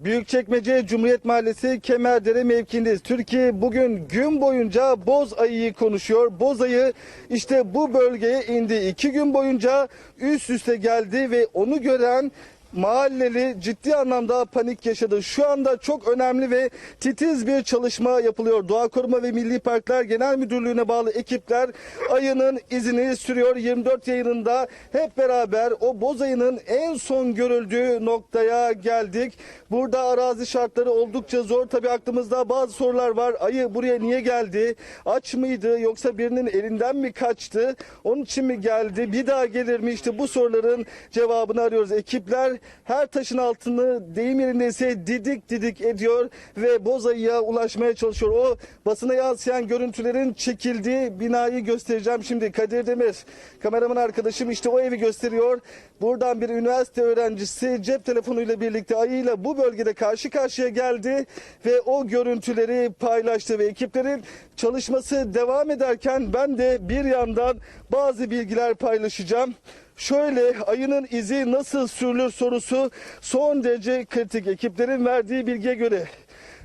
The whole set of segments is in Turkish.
Büyükçekmece Cumhuriyet Mahallesi Kemerdere mevkiindeyiz. Türkiye bugün gün boyunca boz ayıyı konuşuyor. Boz ayı işte bu bölgeye indi. İki gün boyunca üst üste geldi ve onu gören mahalleli ciddi anlamda panik yaşadı. Şu anda çok önemli ve titiz bir çalışma yapılıyor. Doğa Koruma ve Milli Parklar Genel Müdürlüğü'ne bağlı ekipler ayının izini sürüyor. 24 yayınında hep beraber o boz ayının en son görüldüğü noktaya geldik. Burada arazi şartları oldukça zor. Tabii aklımızda bazı sorular var. Ayı buraya niye geldi? Aç mıydı yoksa birinin elinden mi kaçtı? Onun için mi geldi? Bir daha gelir mi? İşte bu soruların cevabını arıyoruz. Ekipler her taşın altını deyim yerindeyse didik didik ediyor ve boz ayıya ulaşmaya çalışıyor. O basına yansıyan görüntülerin çekildiği binayı göstereceğim şimdi. Kadir Demir kameraman arkadaşım işte o evi gösteriyor. Buradan bir üniversite öğrencisi cep telefonuyla birlikte ayıyla bu bölgede karşı karşıya geldi ve o görüntüleri paylaştı ve ekiplerin çalışması devam ederken ben de bir yandan bazı bilgiler paylaşacağım. Şöyle ayının izi nasıl sürülür sorusu son derece kritik. Ekiplerin verdiği bilgiye göre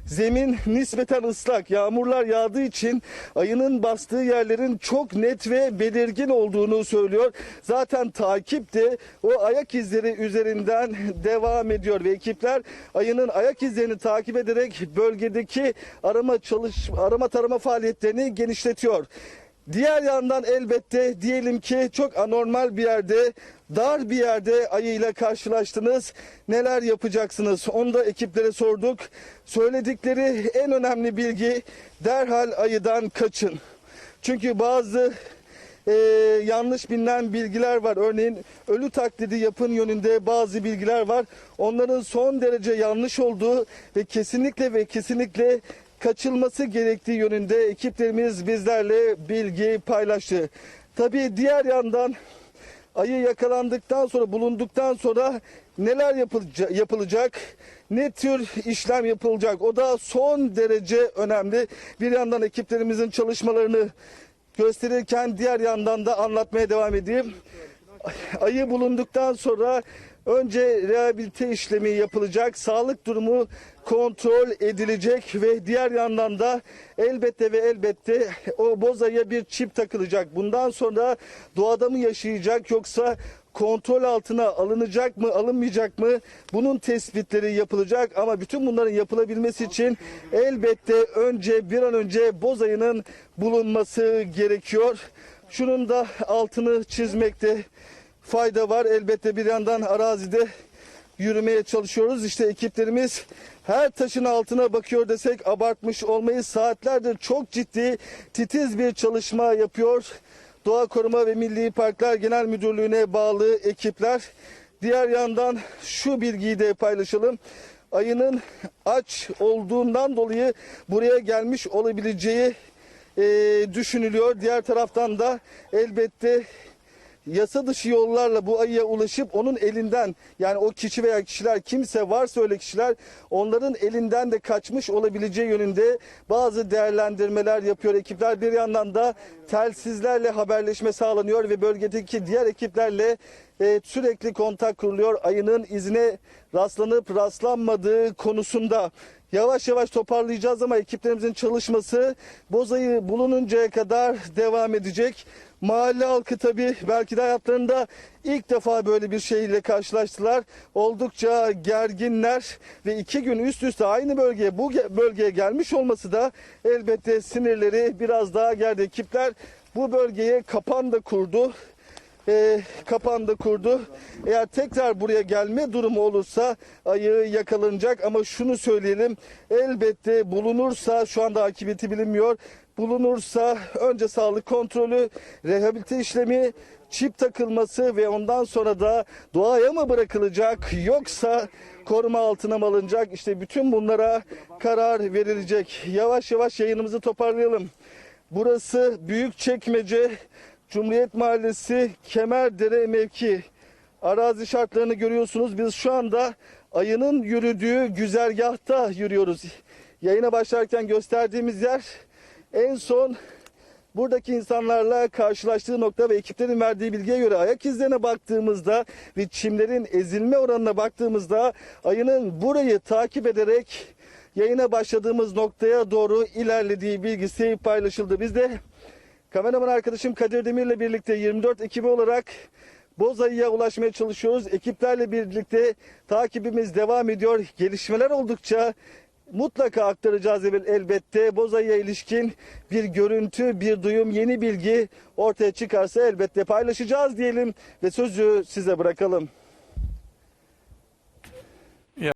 zemin nispeten ıslak. Yağmurlar yağdığı için ayının bastığı yerlerin çok net ve belirgin olduğunu söylüyor. Zaten takip de o ayak izleri üzerinden devam ediyor ve ekipler ayının ayak izlerini takip ederek bölgedeki arama çalış arama tarama faaliyetlerini genişletiyor. Diğer yandan elbette diyelim ki çok anormal bir yerde, dar bir yerde ayıyla karşılaştınız. Neler yapacaksınız? Onu da ekiplere sorduk. Söyledikleri en önemli bilgi derhal ayıdan kaçın. Çünkü bazı e, yanlış bilinen bilgiler var. Örneğin ölü taklidi yapın yönünde bazı bilgiler var. Onların son derece yanlış olduğu ve kesinlikle ve kesinlikle kaçılması gerektiği yönünde ekiplerimiz bizlerle bilgi paylaştı. Tabii diğer yandan ayı yakalandıktan sonra bulunduktan sonra neler yapılacak, yapılacak ne tür işlem yapılacak o da son derece önemli. Bir yandan ekiplerimizin çalışmalarını gösterirken diğer yandan da anlatmaya devam edeyim. Ayı bulunduktan sonra önce rehabilite işlemi yapılacak, sağlık durumu kontrol edilecek ve diğer yandan da elbette ve elbette o boz ayıya bir çip takılacak. Bundan sonra doğada mı yaşayacak yoksa kontrol altına alınacak mı alınmayacak mı bunun tespitleri yapılacak ama bütün bunların yapılabilmesi için elbette önce bir an önce boz ayının bulunması gerekiyor. Şunun da altını çizmekte fayda var. Elbette bir yandan arazide yürümeye çalışıyoruz. İşte ekiplerimiz her taşın altına bakıyor desek abartmış olmayız. Saatlerdir çok ciddi titiz bir çalışma yapıyor. Doğa Koruma ve Milli Parklar Genel Müdürlüğü'ne bağlı ekipler. Diğer yandan şu bilgiyi de paylaşalım. Ayının aç olduğundan dolayı buraya gelmiş olabileceği e, düşünülüyor. Diğer taraftan da elbette yasa dışı yollarla bu ayıya ulaşıp onun elinden yani o kişi veya kişiler kimse varsa öyle kişiler onların elinden de kaçmış olabileceği yönünde bazı değerlendirmeler yapıyor ekipler. Bir yandan da telsizlerle haberleşme sağlanıyor ve bölgedeki diğer ekiplerle e, sürekli kontak kuruluyor. Ayının izine rastlanıp rastlanmadığı konusunda Yavaş yavaş toparlayacağız ama ekiplerimizin çalışması Bozayı bulununcaya kadar devam edecek. Mahalle halkı tabii belki de hayatlarında ilk defa böyle bir şeyle karşılaştılar. Oldukça gerginler ve iki gün üst üste aynı bölgeye bu ge- bölgeye gelmiş olması da elbette sinirleri biraz daha gerdi. Ekipler bu bölgeye kapan da kurdu e, kapandı kurdu. Eğer tekrar buraya gelme durumu olursa ayı yakalanacak ama şunu söyleyelim elbette bulunursa şu anda akıbeti bilinmiyor. Bulunursa önce sağlık kontrolü, rehabilite işlemi, çip takılması ve ondan sonra da doğaya mı bırakılacak yoksa koruma altına mı alınacak? İşte bütün bunlara karar verilecek. Yavaş yavaş yayınımızı toparlayalım. Burası Büyükçekmece Cumhuriyet Mahallesi Kemerdere mevki. Arazi şartlarını görüyorsunuz. Biz şu anda ayının yürüdüğü güzergahta yürüyoruz. Yayına başlarken gösterdiğimiz yer en son buradaki insanlarla karşılaştığı nokta ve ekiplerin verdiği bilgiye göre ayak izlerine baktığımızda ve çimlerin ezilme oranına baktığımızda ayının burayı takip ederek yayına başladığımız noktaya doğru ilerlediği bilgisi paylaşıldı. Biz de kameraman arkadaşım Kadir Demir'le birlikte 24 ekibi olarak Bozayı'ya ulaşmaya çalışıyoruz. Ekiplerle birlikte takibimiz devam ediyor. Gelişmeler oldukça mutlaka aktaracağız el- elbette. Bozayı'ya ilişkin bir görüntü, bir duyum, yeni bilgi ortaya çıkarsa elbette paylaşacağız diyelim ve sözü size bırakalım.